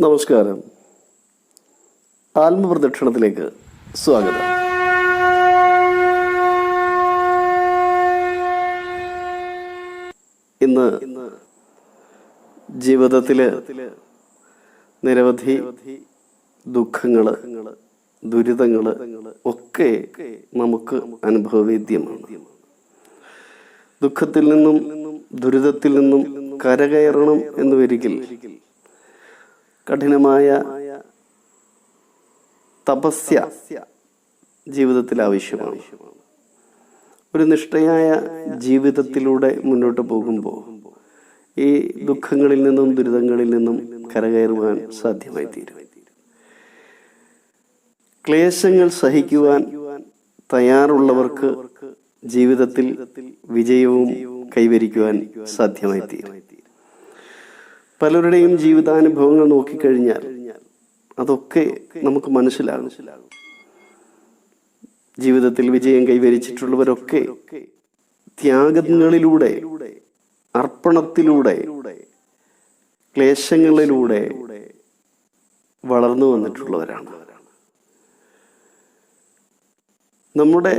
നമസ്കാരം. ആത്മപ്രദക്ഷിണത്തിലേക്ക് സ്വാഗതം. ഇന്ന് ജീവിതത്തിൽ നിരവധി ദുഃഖങ്ങൾ ദുരിതങ്ങൾ ഒക്കെ നമുക്ക് അനുഭവവേദ്യമാണ്. ദുഃഖത്തിൽ നിന്നും ദുരിതത്തിൽ നിന്നും കരകയറണം എന്ന് വരികിൽ കഠിനമായ തപസ്യ ജീവിതത്തിൽ ആവശ്യമാണ്. ഒരു നിഷ്ഠയായ ജീവിതത്തിലൂടെ മുന്നോട്ട് പോകുമ്പോൾ ഈ ദുഃഖങ്ങളിൽ നിന്നും ദുരിതങ്ങളിൽ നിന്നും കരകയറുവാൻ സാധ്യമായി തീരും ക്ലേശങ്ങൾ സഹിക്കുവാൻ തയ്യാറുള്ളവർക്ക് ജീവിതത്തിൽ വിജയവും കൈവരിക്കുവാൻ സാധ്യമായി തീരും പലരുടെയും ജീവിതാനുഭവങ്ങൾ നോക്കിക്കഴിഞ്ഞാൽ അതൊക്കെ നമുക്ക് മനസ്സിലാകും. ജീവിതത്തിൽ വിജയം കൈവരിച്ചിട്ടുള്ളവരൊക്കെ ത്യാഗങ്ങളിലൂടെ അർപ്പണത്തിലൂടെ ക്ലേശങ്ങളിലൂടെ വളർന്നു വന്നിട്ടുള്ളവരാണ്. നമ്മുടെ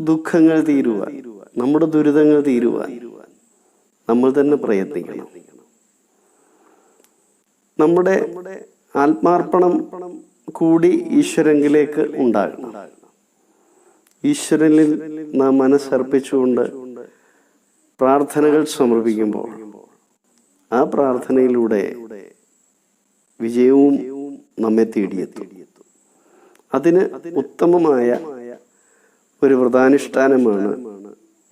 ദുഃഖങ്ങൾ തീരുവാൻ നമ്മുടെ ദുരിതങ്ങൾ തീരുവാൻ നമ്മൾ തന്നെ പ്രയത്നിക്കണം. നമ്മുടെ ആത്മാർപ്പണം കൂടി ഈശ്വരങ്കിലേക്ക് ഉണ്ടാകണം. ഈശ്വരനിൽ നാം മനസ്സർപ്പിച്ചുകൊണ്ട് പ്രാർത്ഥനകൾ സമർപ്പിക്കുമ്പോൾ ആ പ്രാർത്ഥനയിലൂടെ വിജയവും നമ്മെ തേടിയെത്തും. അതിന് ഉത്തമമായ ഒരു വ്രതാനുഷ്ഠാനമാണ്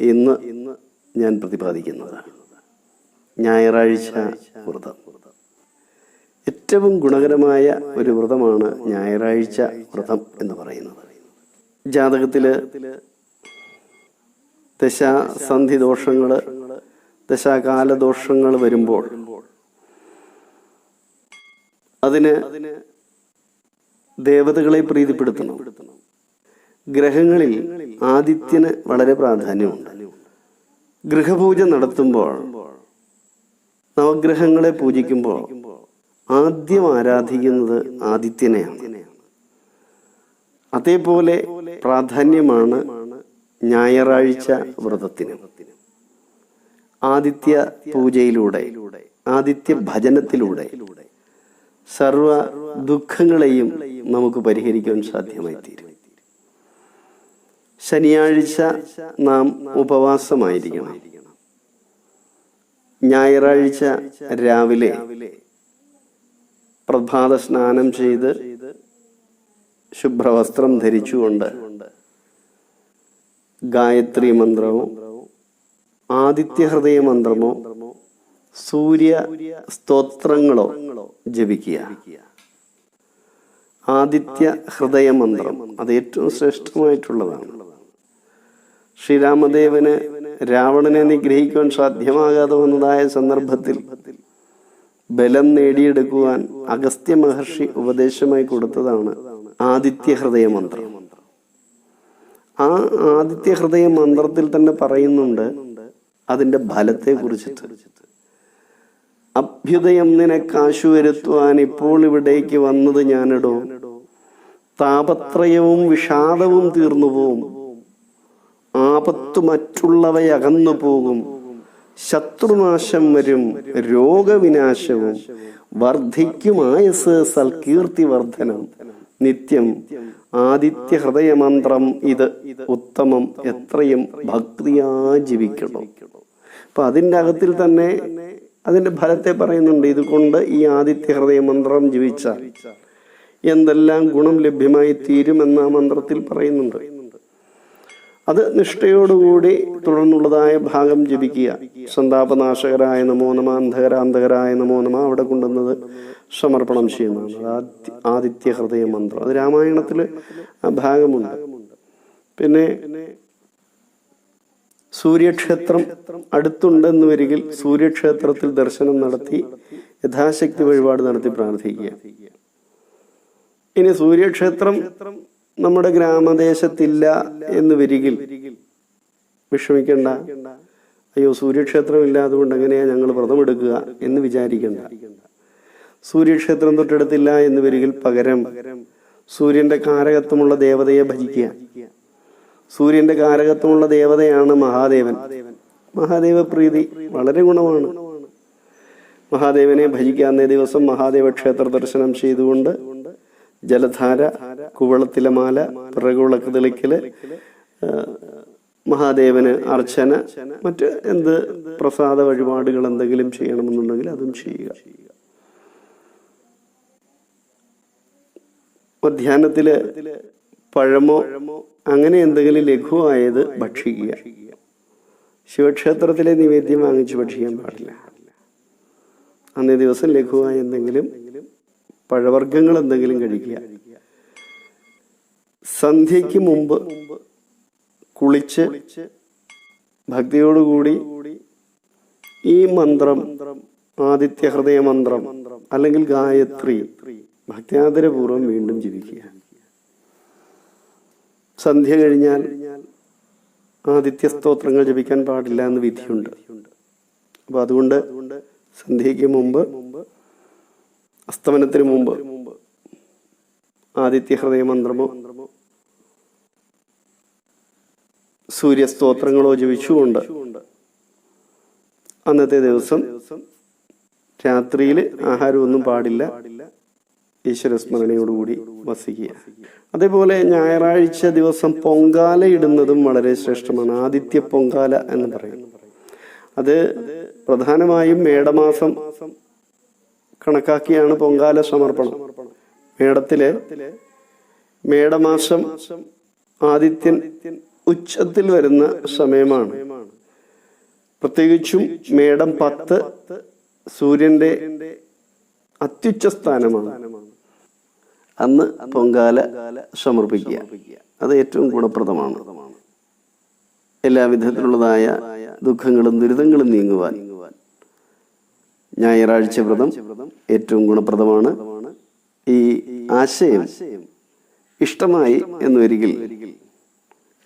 ഇന്ന് ഞാൻ പ്രതിപാദിക്കുന്നത്. ഞായറാഴ്ച വ്രതം. ഏറ്റവും ഗുണകരമായ ഒരു വ്രതമാണ് ഞായറാഴ്ച വ്രതം എന്ന് പറയുന്നത്. ജാതകത്തിൽ ദശാസന്ധി ദോഷങ്ങൾ ദശാകാല ദോഷങ്ങൾ വരുമ്പോൾ അതിന് ദേവതകളെ പ്രീതിപ്പെടുത്തണം. ഗ്രഹങ്ങളിൽ ആദിത്യന് വളരെ പ്രാധാന്യമുണ്ട്. ഗൃഹപൂജ നടത്തുമ്പോൾ നവഗ്രഹങ്ങളെ പൂജിക്കുമ്പോൾ ആദ്യം ആരാധിക്കുന്നത് ആദിത്യനെയാണ്. അതേപോലെ പ്രാധാന്യമാണ് ഞായറാഴ്ച വ്രതത്തിന്. ആദിത്യ പൂജയിലൂടെ ആദിത്യ ഭജനത്തിലൂടെ സർവ ദുഃഖങ്ങളെയും നമുക്ക് പരിഹരിക്കാൻ സാധ്യമായി തീരും ശനിയാഴ്ച നാം ഉപവാസമായിരിക്കണം. ഞായറാഴ്ച രാവിലെ പ്രഭാത സ്നാനം ചെയ്ത് ശുഭ്രവസ്ത്രം ധരിച്ചുകൊണ്ട് ഗായത്രി മന്ത്രമോ ആദിത്യ ഹൃദയ മന്ത്രമോ സൂര്യ സ്തോത്രങ്ങളോ ജപിക്കുക. ആദിത്യ ഹൃദയ മന്ത്രം അത് ഏറ്റവും ശ്രേഷ്ഠമായിട്ടുള്ളതാണ്. ശ്രീരാമദേവന് രാവണനെ നിഗ്രഹിക്കുവാൻ സാധ്യമാകാതെ വന്നതായ സന്ദർഭത്തിൽ ബലം നേടിയെടുക്കുവാൻ അഗസ്ത്യ മഹർഷി ഉപദേശമായി കൊടുത്തതാണ് ആദിത്യ ഹൃദയ മന്ത്രം. ആ ആദിത്യ ഹൃദയ മന്ത്രത്തിൽ തന്നെ പറയുന്നുണ്ട് അതിന്റെ ഫലത്തെ കുറിച്ചിട്ട്. അഭ്യുദയം നിനക്കാശു വരുത്തുവാൻ ഇപ്പോൾ ഇവിടേക്ക് വന്നത് ഞാനിടോ. താപത്രയവും വിഷാദവും തീർന്നു പോവും ആപത്തു മറ്റുള്ളവയകന്നു പോകും ശത്രുനാശം വരും രോഗവിനാശവും. വർദ്ധിക്കുമായസ് സൽകീർത്തി വർധനം നിത്യം ആദിത്യ ഹൃദയമന്ത്രം ഇത് ഉത്തമം എത്രയും ഭക്തിയാ ജീവിക്കണം. അപ്പൊ അതിന്റെ അകത്തിൽ തന്നെ അതിന്റെ ഫലത്തെ പറയുന്നുണ്ട് ഇതുകൊണ്ട് ഈ ആദിത്യ ഹൃദയ മന്ത്രം ജീവിച്ചാൽ എന്തെല്ലാം ഗുണം ലഭ്യമായി തീരുമെന്ന് ആ മന്ത്രത്തിൽ പറയുന്നുണ്ട്. അത് നിഷ്ഠയോടുകൂടി തുടർന്നുള്ളതായ ഭാഗം ജപിക്കുക. സന്താപനാശകരായ നമോ നമ അന്ധകരാന്തകരായ നമോ നമ അവിടെ കൊണ്ടുവന്നത് സമർപ്പണം ചെയ്യുന്നതാണ്. ആദിത്യ ഹൃദയ മന്ത്രം. അത് രാമായണത്തിൽ ആ ഭാഗമുണ്ട്. പിന്നെ സൂര്യക്ഷേത്രം അടുത്തുണ്ടെന്ന് വരികിൽ സൂര്യക്ഷേത്രത്തിൽ ദർശനം നടത്തി യഥാശക്തി വഴിപാട് നടത്തി പ്രാർത്ഥിക്കുക. ഇനി സൂര്യക്ഷേത്രം നമ്മുടെ ഗ്രാമദേശത്തില്ല എന്ന് വരികിൽ വിഷമിക്കണ്ട. അയ്യോ സൂര്യക്ഷേത്രം ഇല്ലാതുകൊണ്ട് എങ്ങനെയാ ഞങ്ങൾ വ്രതമെടുക്കുക എന്ന് വിചാരിക്കണ്ട. സൂര്യക്ഷേത്രം തൊട്ടടുത്തില്ല എന്ന് വരികിൽ പകരം സൂര്യന്റെ കാരകത്വമുള്ള ദേവതയെ ഭജിക്കുക. സൂര്യന്റെ കാരകത്വമുള്ള ദേവതയാണ് മഹാദേവൻ. മഹാദേവ പ്രീതി വളരെ ഗുണമാണ്. മഹാദേവനെ ഭജിക്കാവുന്ന ദിവസം മഹാദേവ ക്ഷേത്ര ദർശനം ചെയ്തുകൊണ്ട് ജലധാര കുവളത്തിലെ മാല പിറകുളക്ക് മഹാദേവന് അർച്ചന മറ്റ് എന്ത് പ്രസാദ വഴിപാടുകൾ എന്തെങ്കിലും ചെയ്യണമെന്നുണ്ടെങ്കിൽ അതും ചെയ്യുക. മധ്യാഹ്നത്തിൽ പഴമോ അങ്ങനെ എന്തെങ്കിലും ലഘുവായത് ഭക്ഷിക്കുക. ശിവക്ഷേത്രത്തിലെ നിവേദ്യം വാങ്ങിച്ച് ഭക്ഷിക്കാൻ പാടില്ല. അന്നേ ദിവസം ലഘുവായ എന്തെങ്കിലും പഴവർഗങ്ങൾ എന്തെങ്കിലും കഴിക്കുക. സന്ധ്യയ്ക്ക് മുമ്പ് കുളിച്ച് ഭക്തിയോടുകൂടി ഈ മന്ത്രം ആദിത്യ ഹൃദയ മന്ത്രം അല്ലെങ്കിൽ ഗായത്രി ഭക്തിയാദരപൂർവം വീണ്ടും ജീവിക്കുക സന്ധ്യ കഴിഞ്ഞാൽ ആദിത്യ സ്തോത്രങ്ങൾ ജപിക്കാൻ പാടില്ല എന്ന് വിധിയുണ്ട്. അപ്പൊ അതുകൊണ്ട് സന്ധ്യയ്ക്ക് മുമ്പ് അസ്തമനത്തിന് മുമ്പ്. ആദിത്യ ഹൃദയ മന്ത്രമോ. സൂര്യസ്തോത്രങ്ങളോ ജപിച്ചുകൊണ്ട് അന്നത്തെ ദിവസം രാത്രിയിൽ ആഹാരമൊന്നും പാടില്ല. ഈശ്വരസ്മരണയോടുകൂടി വസിക്കുക. അതേപോലെ ഞായറാഴ്ച ദിവസം പൊങ്കാല ഇടുന്നതും വളരെ ശ്രേഷ്ഠമാണ്. ആദിത്യ പൊങ്കാല എന്ന് പറയുന്നത് അത് പ്രധാനമായും മേടമാസം കണക്കാക്കിയാണ് പൊങ്കാല സമർപ്പണം. മേടത്തിലെ മേടമാസം ആദിത്യൻ ഉച്ചത്തിൽ വരുന്ന സമയമാണ്. പ്രത്യേകിച്ചും മേടം പത്ത് സൂര്യന്റെ അത്യുച്ച സ്ഥാനമാണ്. അന്ന് പൊങ്കാല സമർപ്പിക്കുക. അത് ഏറ്റവും ഗുണപ്രദമാണ്. എല്ലാ വിധത്തിലുള്ളതായ ദുഃഖങ്ങളും ദുരിതങ്ങളും നീങ്ങുവാൻ ഞായറാഴ്ച വ്രതം ഏറ്റവും ഗുണപ്രദമാണ്. ഈ ആശയം ഇഷ്ടമായി എന്നൊരിക്കൽ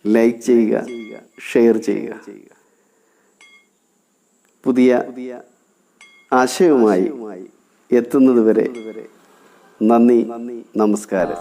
ലൈക്ക് ചെയ്യുക ഷെയർ ചെയ്യുക. പുതിയ ആശയവുമായി എത്തുന്നത് വരെ നന്ദി നമസ്കാരം.